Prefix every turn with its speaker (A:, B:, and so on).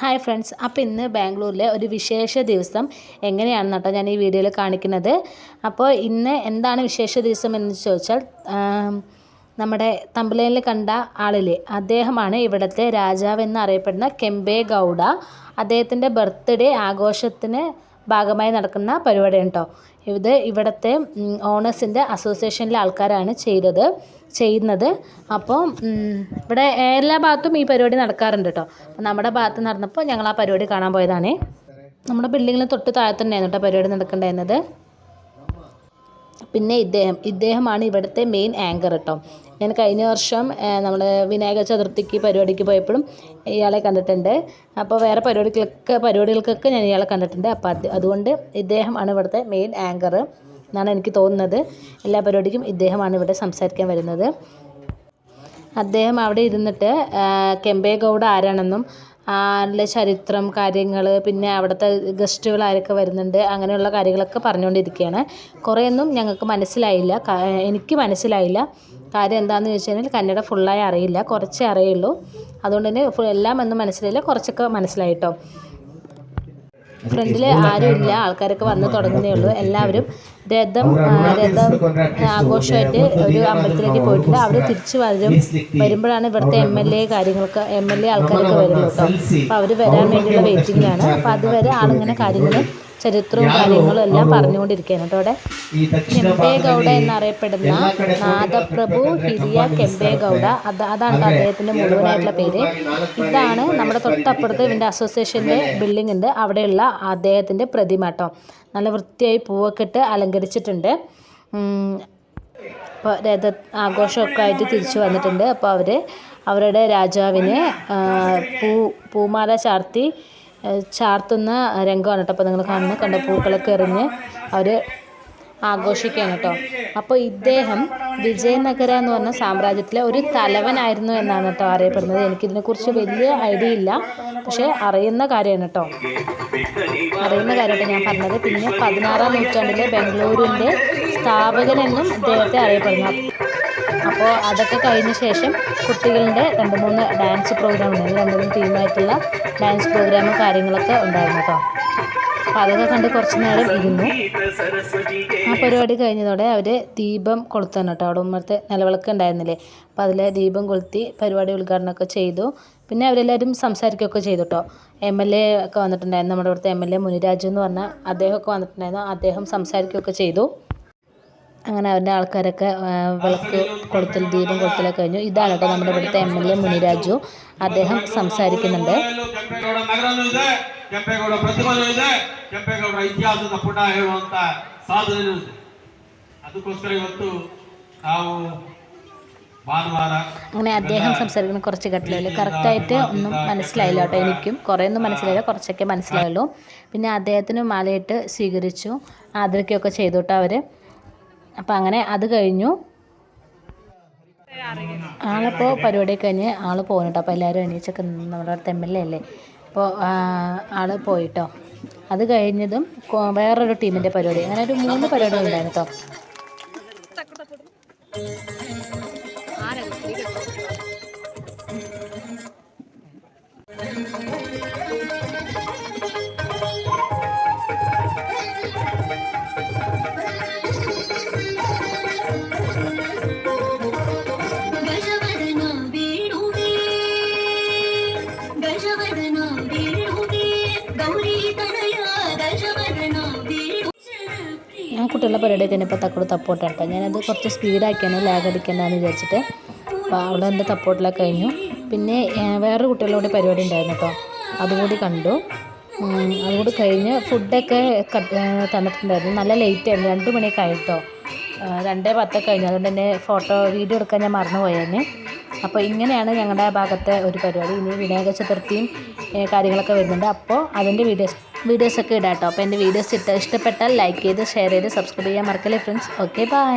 A: Hi friends അപ്പോൾ ഇന്ന് ബാംഗ്ലൂരിലെ ഒരു വിശേഷ ദിവസം എങ്ങനെയാണെന്ന് കേട്ടോ ഞാൻ ഈ വീഡിയോയിൽ കാണിക്കുന്നത്. അപ്പോൾ ഇന്ന് എന്താണ് വിശേഷ ദിവസം എന്ന് ചോദിച്ചാൽ നമ്മുടെ തമ്പലയിൽ കണ്ട ആളിലെ അദ്ദേഹമാണ് ഇവിടുത്തെ രാജാവ് എന്നറിയപ്പെടുന്ന കെമ്പെ ഗൗഡ അദ്ദേഹത്തിന്റെ ബർത്ത്ഡേ ആഘോഷത്തിന് ഭാഗമായി നടക്കുന്ന പരിപാടിയാണ് കേട്ടോ ഇത് ഇവിടുത്തെ ഓണേഴ്സിന്റെ അസോസിയേഷനിലെ ആൾക്കാരാണ് ചെയ്തത് ചെയ്യുന്നത്. അപ്പോൾ ഇവിടെ എല്ലാ ഭാഗത്തും ഈ പരിപാടി നടക്കാറുണ്ട് കേട്ടോ നമ്മുടെ ഭാഗത്ത് നടന്നപ്പോൾ ഞങ്ങൾ ആ പരിപാടി കാണാൻ പോയതാണേ. നമ്മുടെ ബിൽഡിങ്ങിന് തൊട്ട് താഴെ തന്നെയാണ് കേട്ടോ പരിപാടി നടക്കേണ്ടായിരുന്നത്. പിന്നെ ഇദ്ദേഹം ഇദ്ദേഹമാണ് ഇവിടുത്തെ മെയിൻ ആങ്കർ കേട്ടോ ഞാൻ കഴിഞ്ഞ വർഷം നമ്മൾ വിനായക ചതുർത്ഥിക്ക് പരിപാടിക്ക് പോയപ്പോഴും ഇയാളെ കണ്ടിട്ടുണ്ട്. അപ്പോൾ വേറെ പരിപാടികൾക്കൊക്കെ പരിപാടികൾക്കൊക്കെ ഞാൻ ഇയാളെ കണ്ടിട്ടുണ്ട്. അപ്പോൾ അത് അതുകൊണ്ട് ഇദ്ദേഹമാണ് ഇവിടുത്തെ മെയിൻ ആങ്കർ എന്നാണ് എനിക്ക് തോന്നുന്നത്. എല്ലാ പരിപാടിക്കും ഇദ്ദേഹമാണ് ഇവിടെ സംസാരിക്കാൻ വരുന്നത്. അദ്ദേഹം അവിടെ ഇരുന്നിട്ട് കെമ്പേഗൗഡ് കെമ്പെ ഗൗഡ ആരാണെന്നും ആളുടെ ചരിത്രം കാര്യങ്ങൾ പിന്നെ അവിടുത്തെ ഗസ്റ്റുകൾ ആരൊക്കെ വരുന്നുണ്ട് അങ്ങനെയുള്ള കാര്യങ്ങളൊക്കെ പറഞ്ഞുകൊണ്ടിരിക്കുകയാണ്. കുറേയൊന്നും ഞങ്ങൾക്ക് മനസ്സിലായില്ല. എനിക്ക് മനസ്സിലായില്ല. കാര്യം എന്താണെന്ന് ചോദിച്ചു കഴിഞ്ഞാൽ കന്നഡ ഫുള്ളായി അറിയില്ല. കുറച്ചേ അറിയുള്ളൂ. അതുകൊണ്ട് തന്നെ എല്ലാം ഒന്നും മനസ്സിലായില്ല. കുറച്ചൊക്കെ മനസ്സിലായി കേട്ടോ ഫ്രണ്ടിൽ ഇല്ല ആൾക്കാരൊക്കെ വന്ന് തുടങ്ങുന്നേ ഉള്ളൂ. എല്ലാവരും രഥം രഥം ആഘോഷമായിട്ട് ഒരു അമ്പലത്തിലേക്ക് പോയിട്ടുണ്ട്. അവിടെ തിരിച്ചു വരും. വരുമ്പോഴാണ് ഇവിടുത്തെ എം എൽ എ കാര്യങ്ങളൊക്കെ എം എൽ എ ആൾക്കാരൊക്കെ വരുന്നത് കേട്ടോ. അപ്പോൾ അവർ വരാൻ വേണ്ടിയുള്ള വെയിറ്റിങ്ങിലാണ് അപ്പോൾ അതുവരെ ആളിങ്ങനെ കാര്യങ്ങൾ ചരിത്രവും കാര്യങ്ങളും എല്ലാം പറഞ്ഞുകൊണ്ടിരിക്കുകയാണ് അതോടെ
B: കെമ്പേഗൗഡ
A: എന്നറിയപ്പെടുന്ന നാദപ്രഭു ഹിരിയ കെമ്പേഗൗഡ അത് അതാണ് അദ്ദേഹത്തിന്റെ മുഴുവനായിട്ടുള്ള പേര്. ഇതാണ് നമ്മുടെ തൊട്ടപ്പുറത്ത് ഇവന്റെ അസോസിയേഷന്റെ ബിൽഡിംഗ് ഉണ്ട്. അവിടെയുള്ള അദ്ദേഹത്തിന്റെ പ്രതിമ കേട്ടോ. നല്ല വൃത്തിയായി പൂവൊക്കെ ഇട്ട് അലങ്കരിച്ചിട്ടുണ്ട്. ഇപ്പോൾ രഥ ആഘോഷമൊക്കെ ആയിട്ട് തിരിച്ചു വന്നിട്ടുണ്ട്. അപ്പോൾ അവർ അവരുടെ രാജാവിനെ പൂ പൂമാല ചാർത്തി ചാർത്തുന്ന രംഗമാണ് കേട്ടോ. അപ്പോൾ നിങ്ങൾ കാണുന്നത് കണ്ട പൂക്കളൊക്കെ എറിഞ്ഞ് അവർ ആഘോഷിക്കുകയാണ് കേട്ടോ. അപ്പോൾ ഇദ്ദേഹം വിജയനഗര എന്ന് പറഞ്ഞ സാമ്രാജ്യത്തിലെ ഒരു തലവനായിരുന്നു എന്നാണ് കേട്ടോ അറിയപ്പെടുന്നത്. എനിക്കിതിനെക്കുറിച്ച് വലിയ ഐഡിയ ഇല്ല. പക്ഷേ അറിയുന്ന കാര്യമാണ് കേട്ടോ. അറിയുന്ന കാര്യമായിട്ട് ഞാൻ പറഞ്ഞത്. പിന്നെ പതിനാറാം നൂറ്റാണ്ടിലെ ബംഗളൂരുവിന്റെ സ്ഥാപകനെന്നും ഇദ്ദേഹത്തെ അറിയപ്പെടുന്നു. അപ്പോൾ അതൊക്കെ കഴിഞ്ഞ ശേഷം കുട്ടികളുടെ രണ്ട് മൂന്ന് ഡാൻസ് പ്രോഗ്രാം ഉണ്ടായിരുന്നു രണ്ട് മൂന്ന് ടീമായിട്ടുള്ള ഡാൻസ് പ്രോഗ്രാമും കാര്യങ്ങളൊക്കെ ഉണ്ടായിരുന്നു കേട്ടോ. അപ്പോൾ അതൊക്കെ കണ്ട് കുറച്ച് നേരം ഇരുന്നു. ആ പരിപാടി കഴിഞ്ഞതോടെ അവർ ദീപം കൊളുത്താണ് കേട്ടോ. അവിടെ ഉമ്മത്തെ നിലവിളക്ക് ഉണ്ടായിരുന്നില്ലേ? അപ്പോൾ അതിൽ ദീപം കൊളുത്തി പരിപാടി ഉദ്ഘാടനമൊക്കെ ചെയ്തു. പിന്നെ അവരെല്ലാവരും സംസാരിക്കുകയൊക്കെ ചെയ്തു കേട്ടോ. എം എൽ എ ഒക്കെ വന്നിട്ടുണ്ടായിരുന്നു. നമ്മുടെ ഇവിടുത്തെ എം എൽ എ മുനിരാജു എന്ന് പറഞ്ഞ അദ്ദേഹമൊക്കെ വന്നിട്ടുണ്ടായിരുന്നു. അദ്ദേഹം സംസാരിക്കുകയൊക്കെ ചെയ്തു. അങ്ങനെ അവരുടെ ആൾക്കാരൊക്കെ വിളക്ക് കൊളുത്തൽ ദീപം കൊളുത്തലൊക്കെ കഴിഞ്ഞു. ഇതാണ് കേട്ടോ നമ്മുടെ ഇവിടുത്തെ എം എൽ എ മുനിരാജു. അദ്ദേഹം സംസാരിക്കുന്നുണ്ട്. അങ്ങനെ അദ്ദേഹം സംസാരിക്കുന്ന. കുറച്ച് ഘട്ടങ്ങളിൽ കറക്റ്റായിട്ട് ഒന്നും മനസ്സിലായില്ല കേട്ടോ എനിക്കും. കുറേയൊന്നും മനസ്സിലായില്ല. കുറച്ചൊക്കെ മനസ്സിലായുള്ളൂ. പിന്നെ അദ്ദേഹത്തിന് മാലയിട്ട് സ്വീകരിച്ചു. ആദരിക്കുകയൊക്കെ ചെയ്തു കേട്ടോ അവർ അപ്പോൾ അങ്ങനെ അത് കഴിഞ്ഞു. ആളിപ്പോൾ പരിപാടി കഴിഞ്ഞ് ആൾ പോകുന്നുട്ടോ അപ്പോൾ എല്ലാവരും എണീച്ചൊക്കെ നമ്മുടെ അല്ലേ അപ്പോൾ ആൾ പോയിട്ടോ. അത് കഴിഞ്ഞതും വേറൊരു ടീമിന്റെ പരിപാടി. അങ്ങനെ ഒരു മൂന്ന് പരിപാടി ഉണ്ടായിരുന്നു കേട്ടോ ഞാൻ കുട്ടികളുടെ പരിപാടി കഴിഞ്ഞപ്പോൾ തക്കോട് തപ്പോട്ട് കേട്ടോ ഞാനത് കുറച്ച് സ്പീഡാക്കിയാണ് ലാഗ് അടിക്കേണ്ടതെന്ന് വിചാരിച്ചിട്ട്. അപ്പോൾ അവിടെ എന്റെ തപ്പോട്ടിലൊക്കെ കഴിഞ്ഞു. പിന്നെ വേറെ കുട്ടികളുടെ പരിപാടി ഉണ്ടായിരുന്നു കേട്ടോ. അതുകൂടി കണ്ടു. അതുകൂടി കഴിഞ്ഞ് ഫുഡൊക്കെ തന്നിട്ടുണ്ടായിരുന്നു. നല്ല ലേറ്റ് ആയിരുന്നു. രണ്ട് മണിയൊക്കെ ആയിട്ടോ രണ്ടേ പത്തൊക്കെ കഴിഞ്ഞു. അതുകൊണ്ട് തന്നെ ഫോട്ടോ വീഡിയോ എടുക്കാൻ ഞാൻ മറന്നുപോയേനെ. അപ്പോൾ ഇങ്ങനെയാണ് ഞങ്ങളുടെ ഭാഗത്തെ ഒരു പരിപാടി. ഇനി വിനായക ചതുർത്ഥിയും കാര്യങ്ങളൊക്കെ വരുന്നുണ്ട്. അപ്പോൾ അതിന്റെ വീഡിയോസ് വീഡിയോസൊക്കെ ഇടാം കേട്ടോ അപ്പോൾ എന്റെ വീഡിയോസ് ഇട്ട ഇഷ്ടപ്പെട്ടാൽ ലൈക്ക് ചെയ്ത് ഷെയർ ചെയ്ത് സബ്സ്ക്രൈബ് ചെയ്യാൻ മറക്കല്ലേ ഫ്രണ്ട്സ് ഓക്കെ ബൈ